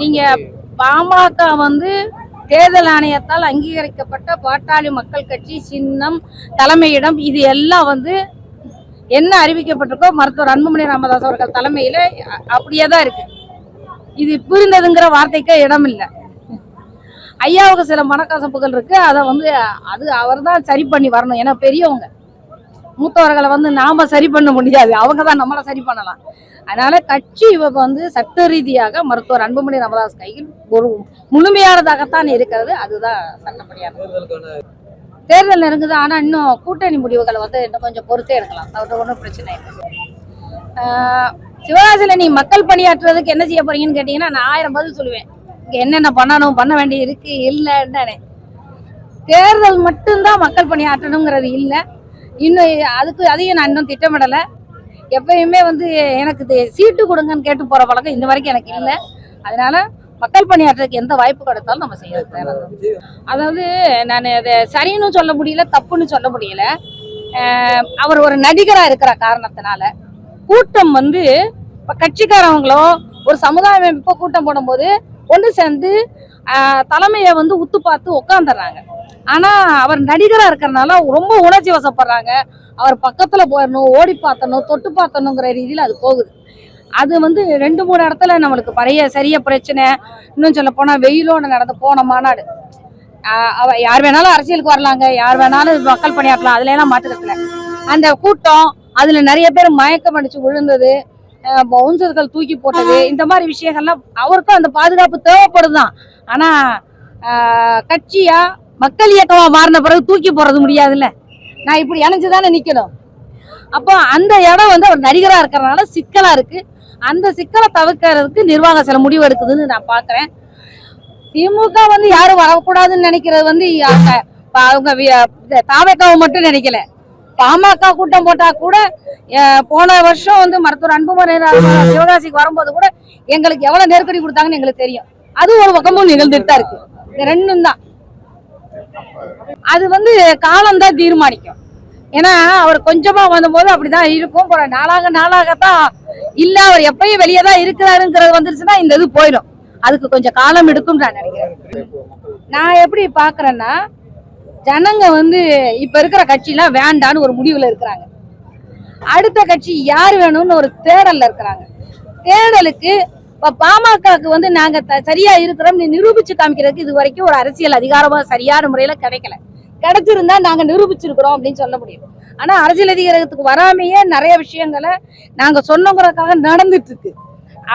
நீங்க பாமக வந்து தேர்தல் ஆணையத்தால் அங்கீகரிக்கப்பட்ட பாட்டாளி மக்கள் கட்சி சின்னம் தலைமையிடம் இது எல்லாம் வந்து என்ன அறிவிக்கப்பட்டிருக்கோ மருத்துவர் அன்புமணி ராமதாஸ் அவர்கள் தலைமையில அப்படியே தான் இருக்கு. இது புரிந்ததுங்கிற வார்த்தைக்கு இடம் இல்லை. ஐயாவுக்கு சில மனக்கசப்புகள் இருக்கு. அதை வந்து அது அவர் தான் சரி பண்ணி வரணும். ஏன்னா பெரியவங்க. மூத்தவர்களை வந்து நாம சரி பண்ண முடியாது. அவங்க தான் நம்மளை சரி பண்ணலாம். அதனால கட்சி வந்து சட்ட ரீதியாக மருத்துவர் அன்புமணி ராமதாஸ் கையில் ஒரு முழுமையானதாகத்தான் இருக்கிறது. அதுதான் சட்டப்படியானது தேர்தல் நெருங்குது. ஆனா இன்னும் கூட்டணி முடிவுகளை வந்து இன்னும் கொஞ்சம் பொறுத்தே எடுக்கலாம் அது ஒன்றும் பிரச்சனை இல்லை. சிவகாசியில நீ மக்கள் பணியாற்றுறதுக்கு என்ன செய்ய போறீங்கன்னு கேட்டீங்கன்னா நான் ஆயிரம் பதில் சொல்லுவேன். இங்க என்னென்ன பண்ணணும் பண்ண வேண்டி இருக்கு இல்லைன்னு தேர்தல் மட்டும்தான் மக்கள் பணியாற்றணுங்கிறது இல்லை. இன்னும் அதுக்கு அதையும் நான் இன்னும் திட்டமிடலை. எப்பயுமே வந்து எனக்கு இது சீட்டு கொடுங்கன்னு கேட்டு போகிற பழக்கம் இந்த வரைக்கும் எனக்கு இல்லை. அதனால மக்கள் பணியாற்றுறதுக்கு எந்த வாய்ப்பு கிடைத்தாலும் நம்ம செய்யறது அதாவது நான் அதை சரின்னு சொல்ல முடியல தப்புன்னு சொல்ல முடியல. அவர் ஒரு நடிகராக இருக்கிற காரணத்தினால கூட்டம் வந்து இப்போ கட்சிக்காரவங்களோ ஒரு சமுதாய அமைப்போ கூட்டம் போடும்போது ஒன்று சேர்ந்து தலைமையை வந்து உத்து பார்த்து உட்காந்துடுறாங்க ஆனா அவர் நடிகரா இருக்கிறனால ரொம்ப உணர்ச்சி வசப்படுறாங்க. அவர் பக்கத்துல போயிடணும் ஓடி பார்த்தணும் தொட்டு பார்த்தணுங்கிற ரீதியில அது போகுது. அது வந்து ரெண்டு மூணு இடத்துல நம்மளுக்கு பழைய சரிய பிரச்சனை. இன்னும் சொல்ல போனா வெயிலோட நடந்து போன மாநாடு. ஆஹ் அவ யார் வேணாலும் அரசியலுக்கு வரலாங்க. யார் வேணாலும் மக்கள் பணியாற்றலாம். அதுல எல்லாம் அந்த கூட்டம் அதுல நிறைய பேர் மயக்கம் அடிச்சு விழுந்தது. பவுன்சர்கள் தூக்கி போட்டது. இந்த மாதிரி விஷயங்கள்லாம் அவருக்கும் அந்த பாதுகாப்பு தேவைப்படுதுதான். ஆனா கட்சியா மக்கள் இயக்கமா மாறின பிறகு தூக்கி போறது முடியாதுல்ல? நான் இப்படி இணைஞ்சுதானே நிக்கணும். அப்போ அந்த இடம் வந்து அவர் நடிகரா இருக்கிறதுனால சிக்கலா இருக்கு. அந்த சிக்கலை தவிர்க்கிறதுக்கு நிர்வாகம் சில முடிவு எடுக்குதுன்னு நான் பாக்குறேன் திமுக வந்து யாரும் வரக்கூடாதுன்னு நினைக்கிறது வந்து அவங்க தாவேக்காவை மட்டும் நினைக்கல. பாமக கூட்டம் போட்டா கூட போன வருஷம் வந்து மருத்துவர் அன்புமணி சிவகாசிக்கு வரும்போது கூட எங்களுக்கு எவ்வளவு நெருக்கடி கொடுத்தாங்கன்னு எங்களுக்கு தெரியும். அது ஒரு பக்கமும் நிகழ்ந்துட்டு தான் இருக்கு. இந்த ரெண்டும் தான். அது வந்து காலம் தான் தீர்மானிக்கும். ஏன்னா அவர் கொஞ்சமா வந்தபோது அப்படிதான் இருக்கும். போற நாளாக நாளாகத்தான் இல்ல அவர் எப்பயும் வெளியே தான் இருக்கிறாருங்கிறது வந்துருச்சுன்னா இந்த இது போயிடும். அதுக்கு கொஞ்சம் காலம் எடுக்கும் நான் நினைக்கிறேன். நான் எப்படி பாக்குறேன்னா ஜனங்க வந்து இப்ப இருக்கிற கட்சியெல்லாம் வேண்டான்னு ஒரு முடிவுல இருக்கிறாங்க. அடுத்த கட்சி யார் வேணும்னு ஒரு தேடல்ல இருக்கிறாங்க. தேடலுக்கு பாமகக்கு வந்து நாங்க த- சரியா இருக்கிறோம் நிரூபிச்சு காமிக்கிறதுக்கு இது வரைக்கும் ஒரு அரசியல் அதிகாரமா சரியான முறையில கிடைக்கல. கிடைச்சிருந்தா நாங்க நிரூபிச்சிருக்கிறோம் அப்படின்னு சொல்ல முடியும். ஆனா அரசியல் அதிகாரத்துக்கு வராமையே நிறைய விஷயங்களை நாங்க சொன்னோங்கிறதுக்காக நடந்துட்டு இருக்கு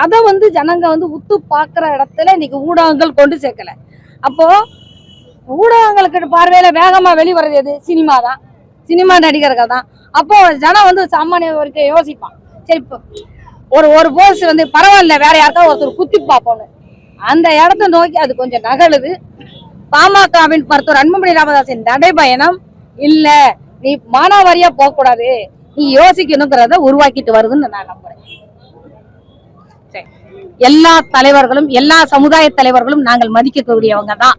அதை வந்து ஜனங்க வந்து உத்து பார்க்குற இடத்துல இன்னைக்கு ஊடகங்கள் கொண்டு சேர்க்கல. அப்போ ஊடகங்களுக்கு பார்வையில வேகமா வெளிவரது எது? சினிமா தான். சினிமா நடிகர்கள் தான். அப்போ ஜனம் வந்து சாமானிய வரைக்கும் யோசிப்பான். சரி இப்போ ஒரு ஒரு போஸ் வந்து பரவாயில்ல வேற யாருக்காவது ஒருத்தர் குத்தி பார்ப்போம்னு. அந்த இடத்த நோக்கி அது கொஞ்சம் நகழுது பாமகவின் மருத்துவர் அன்புமணி ராமதாசின் நடைபயணம் இல்ல நீ மானாவாரியா போக கூடாது நீ யோசிக்கணுங்கிறத உருவாக்கிட்டு வருதுன்னு நான் நம்புறேன். எல்லா தலைவர்களும் எல்லா சமுதாய தலைவர்களும் நாங்கள் மதிக்கக்கூடியவங்க தான்.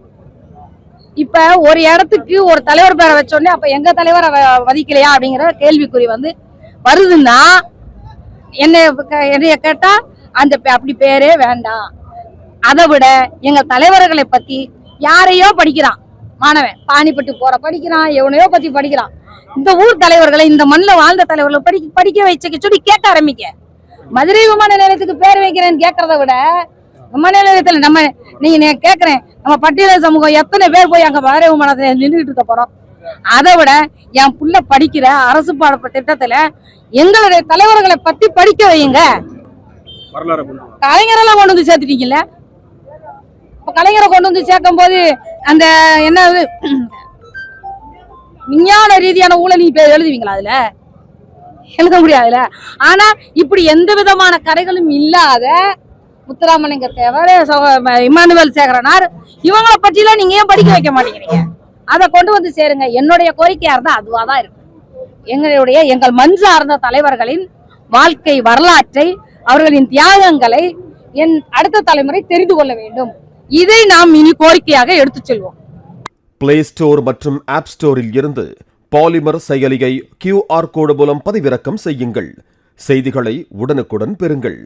இப்ப ஒரு இடத்துக்கு ஒரு தலைவர் பேரை வச்சோடனே அப்ப எங்க தலைவரை மதிக்கலையா அப்படிங்கிற கேள்விக்குறி வந்து வருதுன்னா என்னை என்னைய கேட்டா அந்த பே- அப்படி பேரே வேண்டாம். அதை விட எங்க தலைவர்களை பத்தி யாரையோ படிக்கிறான். மாணவன் பாணிப்பட்டு போற படிக்கிறான் எவனையோ பத்தி படிக்கிறான். இந்த ஊர் தலைவர்களை இந்த மண்ணில் வாழ்ந்த தலைவர்களை படி படிக்க வச்சுக்க சொல்லி கேட்க ஆரம்பிக்க. மதுரை விமான நிலையத்துக்கு பேர் வைக்கிறேன்னு கேட்கறத விட விமான நிலையத்துல நம்ம நீங்க கேட்கறேன் நம்ம பட்டியல சமூகம் எத்தனை பேர் போய் அங்க மதுரை விமானத்துல நின்றுட்டு இருக்க போறோம்? அதை விட என் புள்ள படிக்கிற அரசு பாட திட்டத்துல எங்களுடைய தலைவர்களை பத்தி படிக்க வையுங்க. வரலாறு கொண்டு வா. கலைஞரெல்லாம் கொண்டு வந்து சேர்த்துட்டீங்கல்ல? இப்ப கலைஞரை கொண்டு வந்து சேர்க்கும் போது அந்த என்ன விஞ்ஞான ரீதியான ஊழல் நீங்க எழுதுவீங்களா அதுல? எழுத முடியாதுல ஆனா இப்படி எந்த விதமான கரைகளும் இல்லாத முத்துராமலிங்க தேவர் இமானுவேல் சேகரனார் இவங்கள பற்றிலாம் நீங்க ஏன் படிக்க வைக்க மாட்டேங்கிறீங்க? அதை கொண்டு வந்து சேருங்க. என்னுடைய கோரிக்கையா இருந்தா அதுவா தான் இருக்கும் எங்களுடைய எங்கள் மண் சார்ந்த தலைவர்களின் வாழ்க்கை வரலாற்றை அவர்களின் தியாகங்களை என் அடுத்த தலைமுறை தெரிந்து கொள்ள வேண்டும். இதை நாம் இனி கோரிக்கையாக எடுத்துச் செல்வோம். பிளே ஸ்டோர் மற்றும் ஆப் ஸ்டோரில் இருந்து பாலிமர் செயலியை கியூஆர் கோடு மூலம் பதிவிறக்கம் செய்யுங்கள். செய்திகளை உடனுக்குடன் பெறுங்கள்.